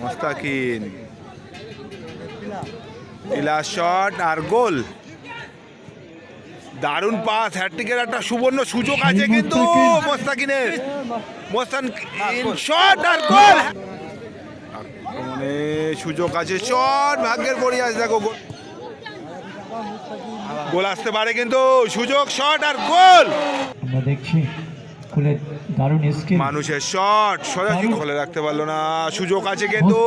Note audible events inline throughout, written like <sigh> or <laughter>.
মোস্তাকিন। ইলা শট আর গোল। দারুণ পাস হ্যাট্রিকের একটা সুবর্ণ সুযোগ আছে কিন্তু মোস্তাকিনের। মোস্তান শট আর গোল। আক্রমণে সুযোগ আছে শট ভাগ্যের পরিয়াস দেখো গোল। গোল আসতে পারে কিন্তু সুযোগ শট আর গোল। আমরা দেখছি। খুলে দারুণ স্কিল মানুষের শট সোজাজি খোলে রাখতে পারল না সুযোগ আছে কিন্তু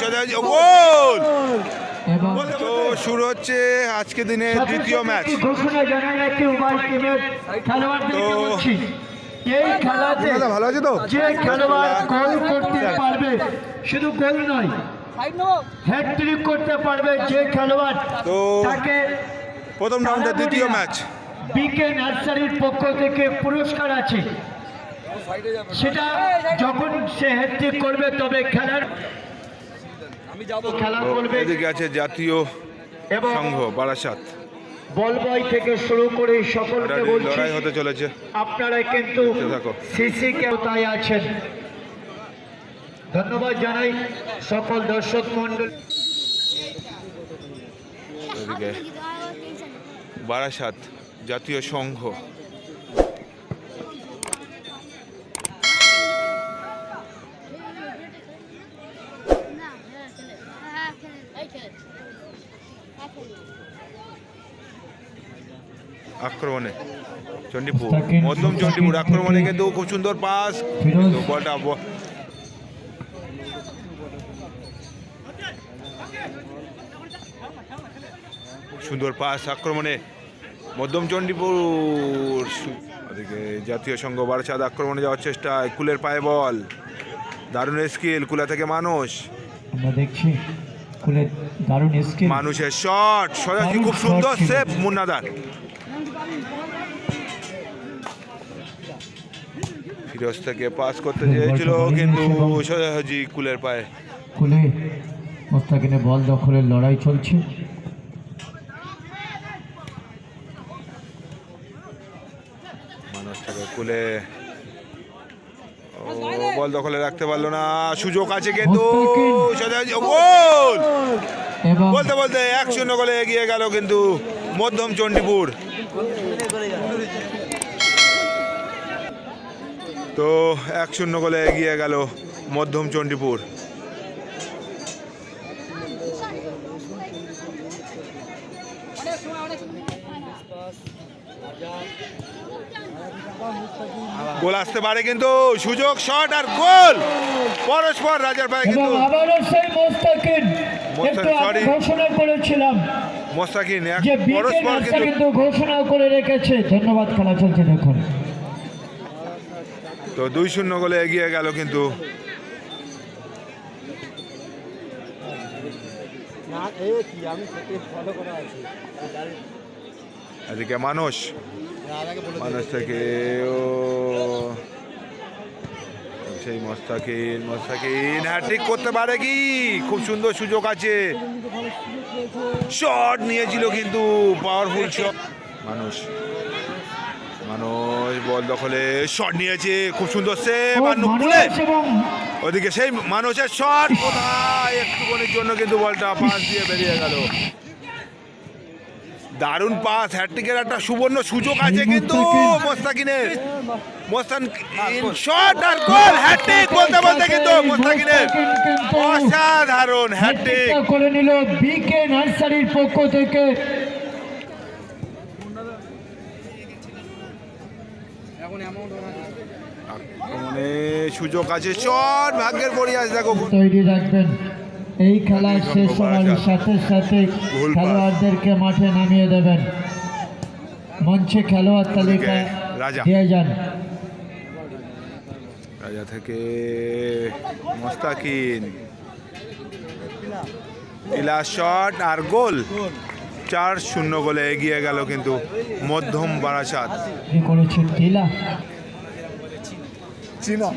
সোজাজি গোল তো শুরু হচ্ছে আজকে দিনের দ্বিতীয় ম্যাচ ঘোষণা উভয় টিমের তো- বলছি এই খেলাতে দাদা ভালো আছে তো যে খেলোয়াড় গোল করতে পারবে শুধু গোল নয় হ্যাট্রিক করতে পারবে যে খেলোয়াড় তো তাকে প্রথম রাউন্ডের দ্বিতীয় ম্যাচ বিকে নার্সারির পক্ষ থেকে পুরস্কার আছে। সেটা যখন সে হ্যাট্রিক করবে তবে খেলার খেলা করবে। এদিকে আছে জাতীয় এবং সংঘ বারাসাত। বলবয় থেকে শুরু করে সকলকে বলছি লড়াই হতে চলেছে। আপনারা কিন্তু। সিসি কেওতায় আছেন। ধন্যবাদ জানাই সকল দর্শক মন্ডল এদিকে। বারাসাত। জাতীয় সংঘ। আক্রমণে। চণ্ডীপুর। Second, মধ্যম চণ্ডীপুর আক্রমণে কিন্তু খুব সুন্দর পাস। বলটা সুন্দর পাস আক্রমণে। মধ্যম চণ্ডীপুর ওদিকে জাতীয় সংঘ বারাসাত আক্রমণে যাওয়ার চেষ্টা কুলের পায়ে বল। দারুণ স্কিল কুলা থেকে মানুষ। আমরা দেখছি খুলে দারুণ স্কিল মানুষের শট দারুণ খুব সুন্দর। সেভ মুন্নাদার। ফিরোজ থেকে পাস করতে চেয়েছিল কিন্তু সোজাসুজি কুলের পায়ে। খুলে মোস্তাকিনে বল দখলের লড়াই চলছে। মানুষ থেকে কুলে বল দখলে রাখতে পারল না। সুযোগ আছে কিন্তু। গোল বলতে বলতে এক শূন্য গোলে এগিয়ে গেল কিন্তু মধ্যম চণ্ডীপুর। তো এক শূন্য গোলে এগিয়ে গেল মধ্যম চণ্ডীপুর। গোল আসতে পারে কিন্তু সুযোগ শট আর গোল। পরস্পর রাজার পায়ে কিন্তু আবারও সেই মোস্তাকিন। মোস্তাকিন, একটু আগে ঘোষণা করেছিলাম মোস্তাকিন পরস্পর কিন্তু ঘোষণা করে রেখেছে। ধন্যবাদ খেলা চলছে দেখুন। তো দুই শূন্য গোলে এগিয়ে গেল কিন্তু। এদিকে মানুষ মানুষ থেকে, ও। সেই মস্তাকিন মস্তাকিন হ্যাট্রিক করতে পারে কি? খুব সুন্দর সুযোগ আছে। শট নিয়েছিল কিন্তু পাওয়ারফুল শট মানুষ মানুষ বল দখলে, শট নিয়েছে, খুব সুন্দর সে মানুষ এবং ওদিকে সেই মানুষের শট কোথায়? একটুখানির জন্য কিন্তু বলটা পাস দিয়ে বেরিয়ে গেল। দারুণ পাস হ্যাট্রিকের একটা সুবর্ণ সুযোগ আছে কিন্তু মোস্তাকিনের। মোস্তান শট আর গোল হ্যাট্রিক বলতে বলতে কিন্তু মোস্তাকিনের অসাধারণ হ্যাট্রিক করে নিল বিকে নার্সারির পক্ষ থেকে। মানে সুযোগ আছে শট ভাগ্যের পরিয়াস দেখো। তৈরি রাখবেন। এই খেলার শেষ সময়ের সাথে সাথে ভুল খেলোয়াড়দেরকে মাঠে নামিয়ে দেবেন। মঞ্চে খেলোয়াড় তালিকা রাজা। দিয়ে যান। রাজা থেকে মোস্তাকিন। ইলা শট আর গোল। চার শূন্য গোলে এগিয়ে গেল কিন্তু মধ্যম বারাসাত। চীনা।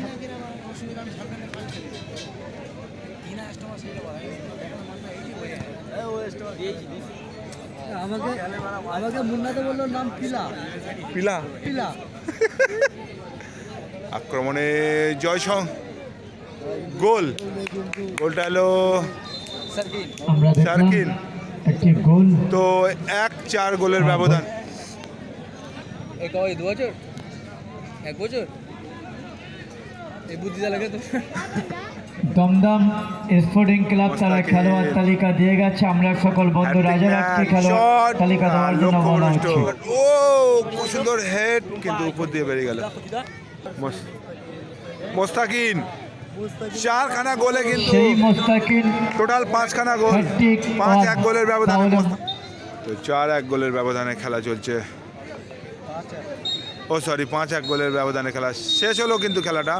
আমাকে আমাকে মুন্নাতে বলল নাম পিলা। পিলা? পিলা। <laughs> আক্রমণে জয়সং। গোল। গোলটা হলো আমরা সার্কিল। তো এক চার গোলের ব্যবধান। দু বছর? এক বছর? এই বুদ্ধিটা লাগে তো। <laughs> দমদম স্পোর্টিং ক্লাব তারা খেলোয়াড় তালিকা দিয়ে গেছে। আমরা সকল বন্ধু রাজা রাখছি খেলোয়াড় তালিকা দেওয়ার জন্য বলা হচ্ছে। ও খুব সুন্দর হেড কিন্তু উপর দিয়ে বেরিয়ে গেল। মোস্তাকিন চারখানা গোলে কিন্তু সেই মোস্তাকিন টোটাল পাঁচখানা গোল। পাঁচ এক গোলের ব্যবধানে তো চার এক গোলের ব্যবধানে খেলা চলছে। ও সরি পাঁচ এক গোলের ব্যবধানে খেলা শেষ হলো কিন্তু খেলাটা।